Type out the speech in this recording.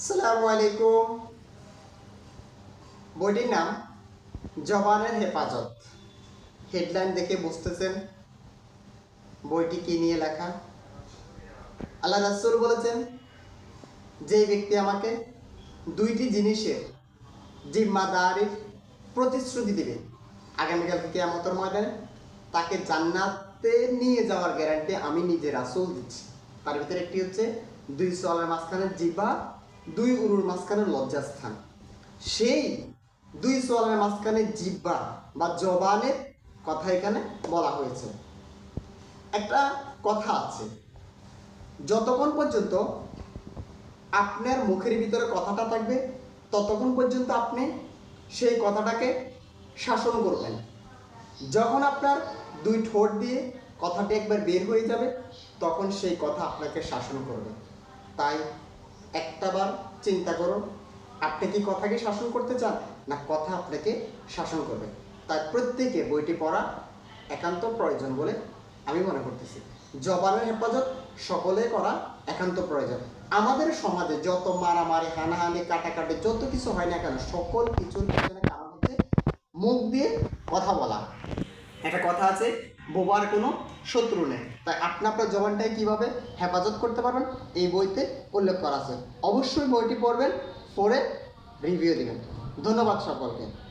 আসসালামু আলাইকুম বইটির নাম জবানের হেফাজত। হেডলাইন দেখে বুঝতেছেন। বইটি কি নিয়ে লেখা? আল্লাহ রাসূল বলেছেন, যে ব্যক্তি আমাকে দুইটি জিনিসের জিম্মাদারির প্রতিশ্রুতি দিবে, আগামীকাল থেকে আমতর ময়দানে তাকে জান্নাতে নিয়ে যাওয়ার গ্যারান্টি আমি নিজে রাসূল দিচ্ছি। তার ভিতরে একটি হচ্ছে দুই সলের মাঝখানে জিবা দুই উরুর মাঝখানে লজ্জাস্থান। সেই দুই সোয়ালের মাঝখানে জিব্বা বা জবানের কথা এখানে বলা হয়েছে। একটা কথা আছে, যতক্ষণ পর্যন্ত আপনার মুখের ভিতরে কথাটা থাকবে, ততক্ষণ পর্যন্ত আপনি সেই কথাটাকে শাসন করবেন। যখন আপনার দুই ঠোঁট দিয়ে কথাটি একবার বের হয়ে যাবে, তখন সেই কথা আপনাকে শাসন করবে। তাই একটাবার চিন্তা করুন, আপনি কি কথাকে শাসন করতে চান? না, কথা আপনাকে শাসন করবে। তাই প্রত্যেকে বইটি পড়া একান্ত প্রয়োজন বলে আমি মনে করতেছি। জবানের হেফাজত সকলে করা একান্ত প্রয়োজন। আমাদের সমাজে যত মারামারি, হানাহানি, কাটাকাটি, যত কিছু হয় না কেন, সকল কিছুর পেছনে কারণ হচ্ছে মুখ দিয়ে কথা বলা। একটা কথা আছে, বোবার কোনো শত্রু নেই। তাই আপনি আপনার জবানটাকে কীভাবে হেফাজত করতে পারবেন, এই বইতে উল্লেখ করা আছে। অবশ্যই বইটি পড়বেন, পড়ে রিভিউ দিবেন। ধন্যবাদ সকলকে।